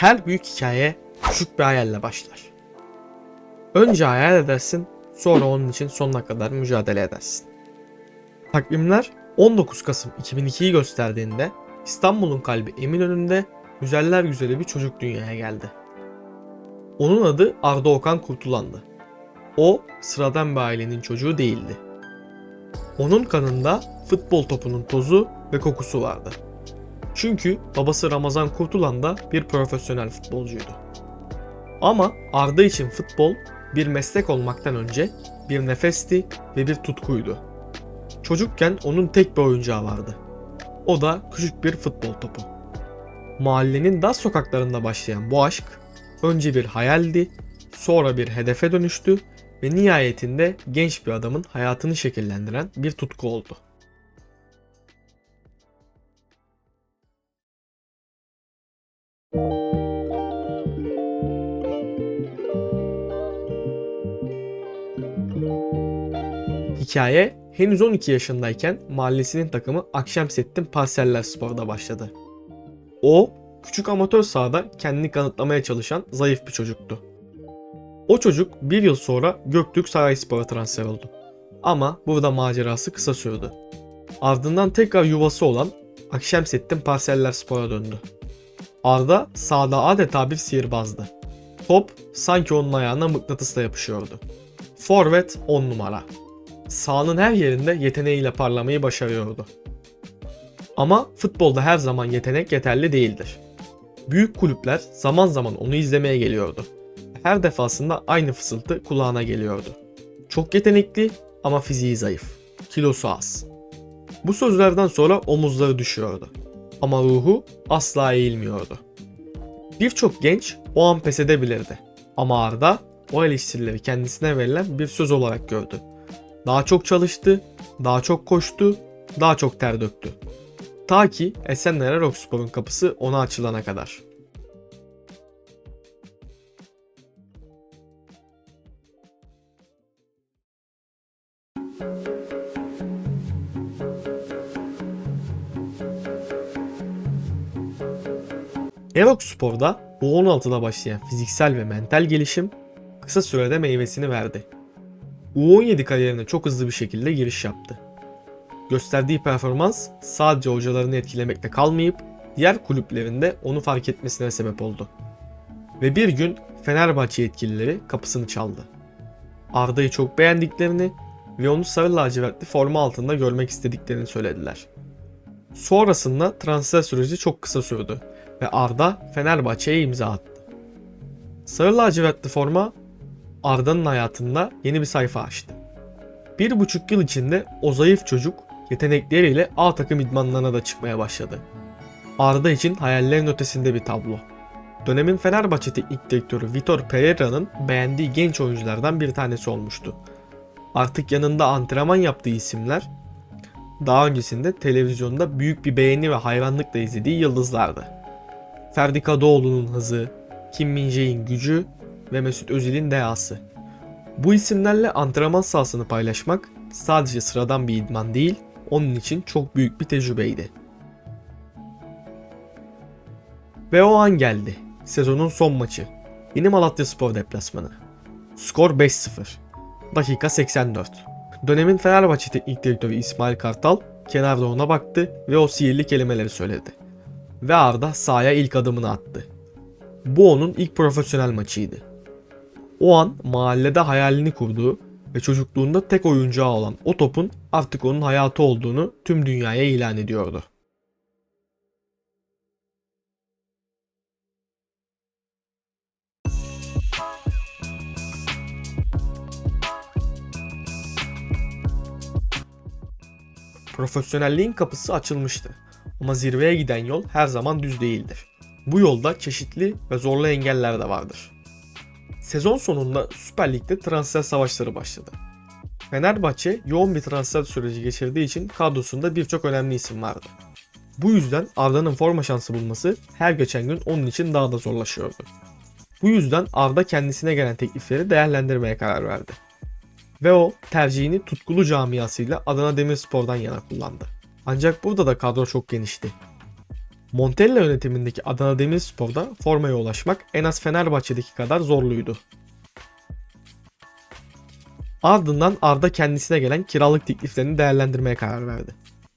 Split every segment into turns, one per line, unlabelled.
Her büyük hikaye küçük bir hayalle başlar. Önce hayal edersin, sonra onun için sonuna kadar mücadele edersin. Takvimler 19 Kasım 2002'yi gösterdiğinde İstanbul'un kalbi Eminönü'nde güzeller güzeli bir çocuk dünyaya geldi. Onun adı Arda Okan Kurtulan'dı. O sıradan bir ailenin çocuğu değildi. Onun kanında futbol topunun tozu ve kokusu vardı. Çünkü babası Ramazan Kurtulan da bir profesyonel futbolcuydu. Ama Arda için futbol bir meslek olmaktan önce bir nefesti ve bir tutkuydu. Çocukken onun tek bir oyuncağı vardı. O da küçük bir futbol topu. Mahallenin dar sokaklarında başlayan bu aşk önce bir hayaldi, sonra bir hedefe dönüştü ve nihayetinde genç bir adamın hayatını şekillendiren bir tutku oldu. Hikaye henüz 12 yaşındayken mahallesinin takımı Akşemseddin Parseller Spor'da başladı. O, küçük amatör sahada kendini kanıtlamaya çalışan zayıf bir çocuktu. O çocuk bir yıl sonra Göktürk Sarayspor'a transfer oldu. Ama burada macerası kısa sürdü. Ardından tekrar yuvası olan Akşemseddin Parseller Spor'a döndü. Arda sahada adeta bir sihirbazdı. Top sanki onun ayağına mıknatısla yapışıyordu. Forvet 10 numara. Sahanın her yerinde yeteneğiyle parlamayı başarıyordu. Ama futbolda her zaman yetenek yeterli değildir. Büyük kulüpler zaman zaman onu izlemeye geliyordu. Her defasında aynı fısıltı kulağına geliyordu. Çok yetenekli ama fiziği zayıf. Kilosu az. Bu sözlerden sonra omuzları düşüyordu. Ama ruhu asla eğilmiyordu. Birçok genç o an pes edebilirdi. Ama Arda o eleştirileri kendisine verilen bir söz olarak gördü. Daha çok çalıştı, daha çok koştu, daha çok ter döktü. Ta ki Esenler Rockspor'un kapısı ona açılana kadar. Erok Spor'da U16'da başlayan fiziksel ve mental gelişim kısa sürede meyvesini verdi. U17 kariyerine çok hızlı bir şekilde giriş yaptı. Gösterdiği performans sadece hocalarını etkilemekle kalmayıp diğer kulüplerinde onu fark etmesine sebep oldu. Ve bir gün Fenerbahçe yetkilileri kapısını çaldı. Arda'yı çok beğendiklerini ve onu sarı lacivertli forma altında görmek istediklerini söylediler. Sonrasında transfer süreci çok kısa sürdü ve Arda Fenerbahçe'ye imza attı. Sarı lacivertli forma Arda'nın hayatında yeni bir sayfa açtı. Bir buçuk yıl içinde o zayıf çocuk yetenekleriyle A takım idmanlarına da çıkmaya başladı. Arda için hayallerin ötesinde bir tablo. Dönemin Fenerbahçe teknik direktörü Vitor Pereira'nın beğendiği genç oyunculardan bir tanesi olmuştu. Artık yanında antrenman yaptığı isimler daha öncesinde televizyonda büyük bir beğeni ve hayranlıkla izlediği yıldızlardı. Ferdi Kadıoğlu'nun hızı, Kim Min-jae'in gücü ve Mesut Özil'in dehası. Bu isimlerle antrenman sahasını paylaşmak sadece sıradan bir idman değil, onun için çok büyük bir tecrübeydi. Ve o an geldi. Sezonun son maçı. Yeni Malatya Spor deplasmanı. Skor 5-0. Dakika 84. Dönemin Fenerbahçe Teknik Direktörü İsmail Kartal kenarda ona baktı ve o sihirli kelimeleri söyledi. Ve Arda sahaya ilk adımını attı. Bu onun ilk profesyonel maçıydı. O an mahallede hayalini kurduğu ve çocukluğunda tek oyuncağı olan o topun artık onun hayatı olduğunu tüm dünyaya ilan ediyordu. Profesyonelliğin kapısı açılmıştı. Ama zirveye giden yol her zaman düz değildir. Bu yolda çeşitli ve zorlu engeller de vardır. Sezon sonunda Süper Lig'de transfer savaşları başladı. Fenerbahçe yoğun bir transfer süreci geçirdiği için kadrosunda birçok önemli isim vardı. Bu yüzden Arda'nın forma şansı bulması her geçen gün onun için daha da zorlaşıyordu. Bu yüzden Arda kendisine gelen teklifleri değerlendirmeye karar verdi. Ve o tercihini tutkulu camiasıyla Adana Demirspor'dan yana kullandı. Ancak burada da kadro çok genişti. Montella yönetimindeki Adana Demirspor'da formaya ulaşmak en az Fenerbahçe'deki kadar zorluydu. Ardından Arda kendisine gelen kiralık tekliflerini değerlendirmeye karar verdi.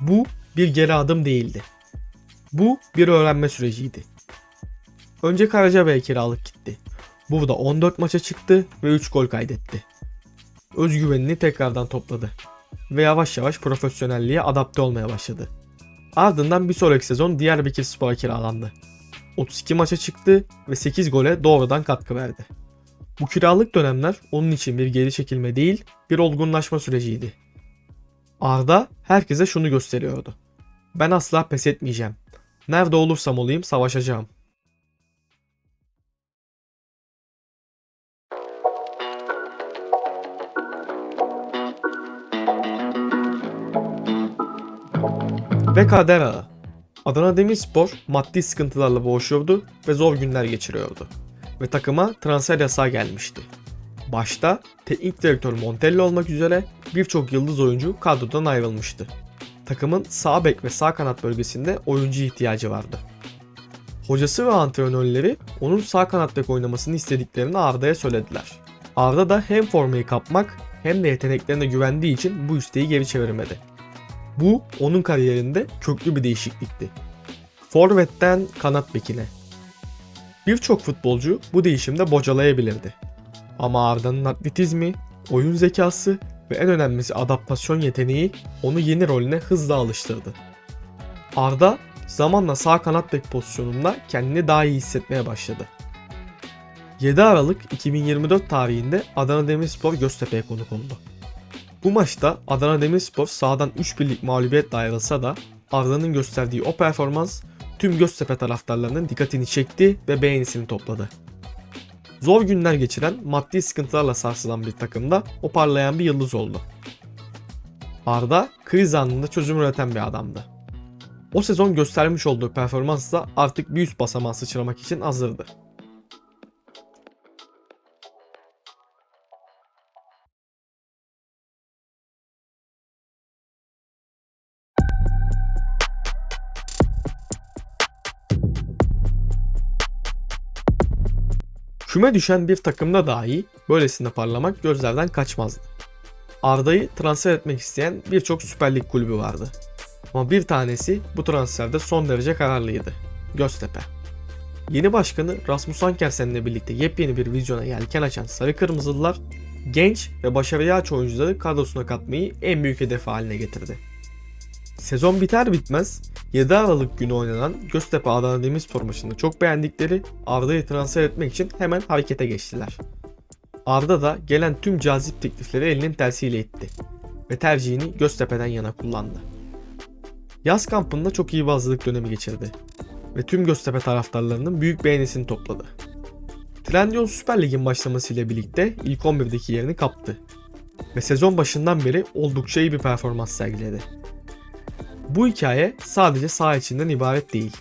Bu bir geri adım değildi. Bu bir öğrenme süreciydi. Önce Karacabey'e kiralık gitti. Burada 14 maça çıktı ve 3 gol kaydetti. Özgüvenini tekrardan topladı ve yavaş yavaş profesyonelliğe adapte olmaya başladı. Ardından bir sonraki sezon Diyarbakır Spor'a kiralandı. 32 maça çıktı ve 8 gole doğrudan katkı verdi. Bu kiralık dönemler onun için bir geri çekilme değil, bir olgunlaşma süreciydi. Arda herkese şunu gösteriyordu. Ben asla pes etmeyeceğim. Nerede olursam olayım savaşacağım. Ve kader ağı. Adana Demirspor maddi sıkıntılarla boğuşuyordu ve zor günler geçiriyordu. Ve takıma transfer yasağı gelmişti. Başta teknik direktör Montella olmak üzere birçok yıldız oyuncu kadrodan ayrılmıştı. Takımın sağ bek ve sağ kanat bölgesinde oyuncu ihtiyacı vardı. Hocası ve antrenörleri onun sağ kanat bek oynamasını istediklerini Arda'ya söylediler. Arda da hem formayı kapmak hem de yeteneklerine güvendiği için bu isteği geri çevirmedi. Bu onun kariyerinde köklü bir değişiklikti. Forvet'ten kanat bekine. Birçok futbolcu bu değişimde bocalayabilirdi. Ama Arda'nın atletizmi, oyun zekası ve en önemlisi adaptasyon yeteneği onu yeni rolüne hızla alıştırdı. Arda zamanla sağ kanat bek pozisyonunda kendini daha iyi hissetmeye başladı. 7 Aralık 2024 tarihinde Adana Demirspor Göztepe'ye konuk oldu. Bu maçta Adana Demirspor sahadan 3 birlik mağlubiyetle ayrılsa da Arda'nın gösterdiği o performans tüm Göztepe taraftarlarının dikkatini çekti ve beğenisini topladı. Zor günler geçiren, maddi sıkıntılarla sarsılan bir takımda o parlayan bir yıldız oldu. Arda kriz anında çözüm üreten bir adamdı. O sezon göstermiş olduğu performansla artık bir üst basamağı sıçramak için hazırdı. Küme düşen bir takımda dahi böylesine parlamak gözlerden kaçmazdı. Arda'yı transfer etmek isteyen birçok Süper Lig kulübü vardı. Ama bir tanesi bu transferde son derece kararlıydı. Göztepe. Yeni başkanı Rasmus Ankersen'le birlikte yepyeni bir vizyona yelken açan Sarı Kırmızılılar, genç ve başarıya aç oyuncuları kadrosuna katmayı en büyük hedef haline getirdi. Sezon biter bitmez 7 Aralık günü oynanan Göztepe Adana Demirspor maçını çok beğendikleri Arda'yı transfer etmek için hemen harekete geçtiler. Arda da gelen tüm cazip teklifleri elinin tersiyle itti ve tercihini Göztepe'den yana kullandı. Yaz kampında çok iyi bir hazırlık dönemi geçirdi ve tüm Göztepe taraftarlarının büyük beğenisini topladı. Trendyol Süper Lig'in başlamasıyla birlikte ilk 11'deki yerini kaptı ve sezon başından beri oldukça iyi bir performans sergiledi. Bu hikaye sadece sağ içinden ibaret değil.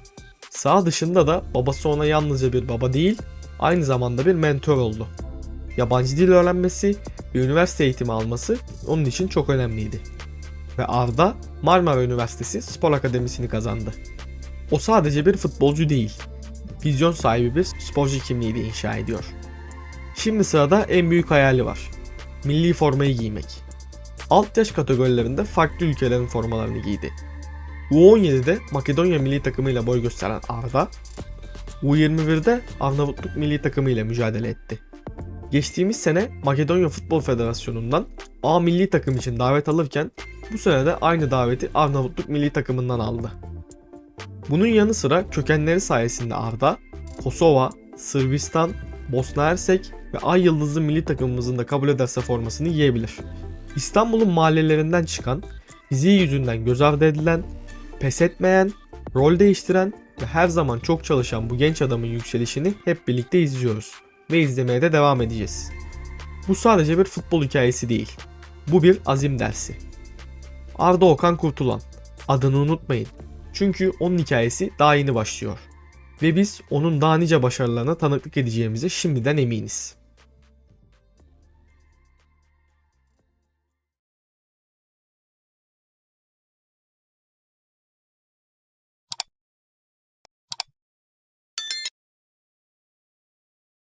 Sağ dışında da babası ona yalnızca bir baba değil, aynı zamanda bir mentor oldu. Yabancı dil öğrenmesi ve üniversite eğitimi alması onun için çok önemliydi. Ve Arda Marmara Üniversitesi Spor Akademisi'ni kazandı. O sadece bir futbolcu değil, vizyon sahibi bir sporcu kimliği de inşa ediyor. Şimdi sırada en büyük hayali var. Milli formayı giymek. Alt yaş kategorilerinde farklı ülkelerin formalarını giydi. U17'de Makedonya milli takımıyla boy gösteren Arda, U21'de Arnavutluk milli takımıyla mücadele etti. Geçtiğimiz sene Makedonya Futbol Federasyonu'ndan A milli takım için davet alırken bu sene de aynı daveti Arnavutluk milli takımından aldı. Bunun yanı sıra kökenleri sayesinde Arda, Kosova, Sırbistan, Bosna Hersek ve Ay Yıldızlı milli takımımızın da kabul ederse formasını giyebilir. İstanbul'un mahallelerinden çıkan, fiziği yüzünden göz ardı edilen pes etmeyen, rol değiştiren ve her zaman çok çalışan bu genç adamın yükselişini hep birlikte izliyoruz ve izlemeye de devam edeceğiz. Bu sadece bir futbol hikayesi değil. Bu bir azim dersi. Arda Okan Kurtulan. Adını unutmayın. Çünkü onun hikayesi daha yeni başlıyor. Ve biz onun daha nice başarılarına tanıklık edeceğimize şimdiden eminiz.